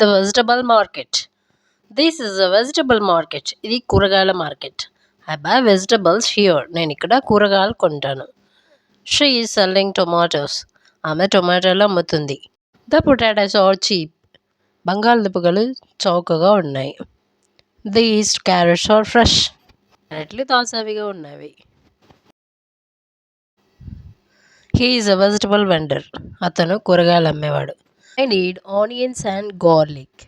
The vegetable market this is a vegetable market ఇది కూరగాయల market I buy vegetables here నేను ఇక్కడ కూరగాయలు కొంటాను. షీ ఈజ్ సెల్లింగ్ టొమాటోస్ ఆమె టొమాటోలు అమ్ముతుంది. ద పొటాటోస్ ఆర్ చీప్ బంగాళదుంపలు చౌకగా ఉన్నాయి. The east carrots are fresh క్యారెట్లు తాజావిగా ఉన్నవి. He is a vegetable vendor అతను కూరగాయలు అమ్మేవాడు. I need onions and garlic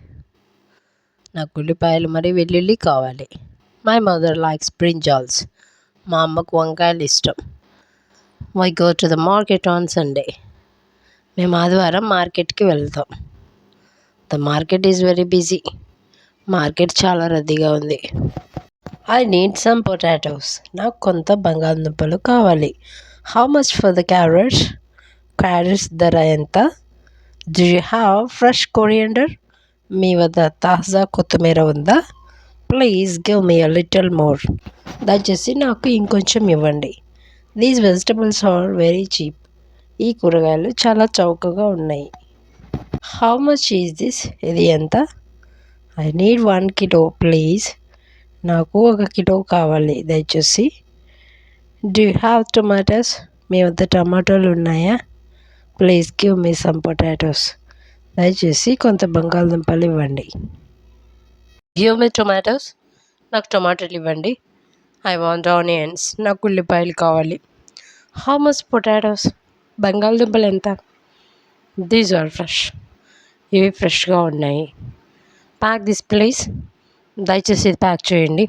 నాకు ఉల్లిపాయలు మరి వెల్లుల్లి కావాలి. మై మదర్ లైక్స్ బ్రింజాల్స్ మా అమ్మకు వంకాయలు ఇష్టం. We go to the market on Sunday మేము ఆదివారం మార్కెట్కి వెళ్తాం. The market is very busy market చాలా రద్దీగా ఉంది. ఐ నీడ్ సమ్ పొటాటోస్ నాకు కొంత బంగాళదుంపలు కావాలి. How much for the carrots carrots ధర ఎంత? Do you have fresh coriander మీ వద్ద తాజా కొత్తిమీర ఉందా? Please give me a little more దయచేసి నాకు ఇంకొంచెం ఇవ్వండి. These vegetables are very cheap ఈ కూరగాయలు చాలా చౌకగా ఉన్నాయి. హౌ మచ్ ఈజ్ దిస్ ఇది ఎంత? I need one kilo please నాకు ఒక కిలో కావాలి దయచేసి. డూ హ్యావ్ టొమాటోస్ మీ వద్ద టమాటోలు ఉన్నాయా? Please give me some potatoes. దయచేసి కొంత బంగాళదుంపలు ఇవ్వండి. గివ్ మీ టొమాటోస్ నాకు టొమాటోలు ఇవ్వండి. ఐ వాంట్ ఆనియన్స్ నాకు ఉల్లిపాయలు కావాలి. హౌ మచ్ పొటాటోస్ బంగాళదుంపలు ఎంత? దీస్ ఆర్ ఫ్రెష్ ఇవి ఫ్రెష్గా ఉన్నాయి. ప్యాక్ దిస్ ప్లీజ్ దయచేసి ఇది ప్యాక్ చేయండి.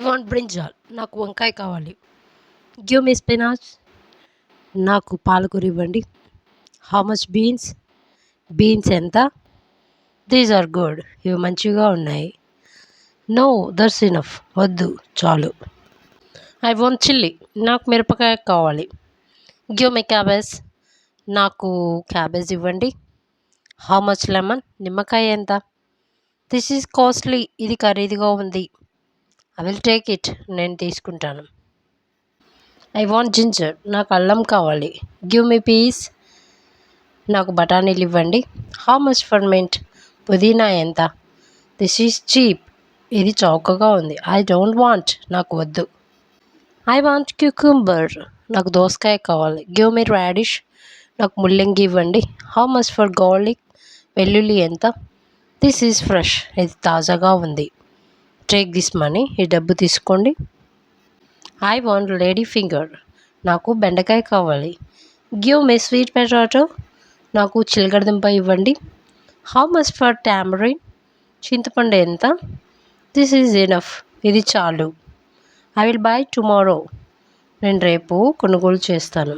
వాంట్ బ్రింజాల్ నాకు వంకాయ కావాలి. గివ్ మీ స్పినాచ్ నాకు పాలకూర ఇవ్వండి హౌ మచ్ బీన్స్ బీన్స్ ఎంత? దీస్ ఆర్ గుడ్ ఇవి మంచిగా ఉన్నాయి. నో దట్స్ ఇనఫ్ వద్దు చాలు. ఐ వాంట్ చిల్లీ నాకు మిరపకాయ కావాలి. గివ్ మై క్యాబేజ్ నాకు క్యాబేజ్ ఇవ్వండి. హౌ మచ్ లెమన్ నిమ్మకాయ ఎంత? దిస్ ఈజ్ కాస్ట్లీ ఇది ఖరీదుగా ఉంది. ఐ విల్ టేక్ ఇట్ నేను తీసుకుంటాను. ఐ వాంట్ జింజర్ నాకు అల్లం కావాలి. గివ్ మీ పీస్ నాకు బఠానీలు ఇవ్వండి. హౌ మచ్ ఫర్ మింట్ పుదీనా ఎంత? దిస్ ఈజ్ చీప్ ఇది చౌకగా ఉంది. ఐ డోంట్ వాంట్ నాకు వద్దు. ఐ వాంట్ క్యూకుంబర్ నాకు దోసకాయ కావాలి. గివ్ మీ రాడిష్ నాకు ముల్లంగి ఇవ్వండి. హౌ మచ్ ఫర్ గార్లిక్ వెల్లుల్లి ఎంత? దిస్ ఈజ్ ఫ్రెష్ ఇది తాజాగా ఉంది. టేక్ దిస్ మనీ ఈ డబ్బు తీసుకోండి. ఐ వాంట్ లేడీ ఫింగర్ నాకు బెండకాయ కావాలి. గివ్ మే స్వీట్ పొటాటో నాకు చిలకడదుంప ఇవ్వండి. హౌ మచ్ ఫర్ ట్యామరీన్ చింతపండు ఎంత? దిస్ ఈజ్ ఎనఫ్ ఇది చాలు. ఐ విల్ బై టుమారో నేను రేపు కొనుగోలు చేస్తాను.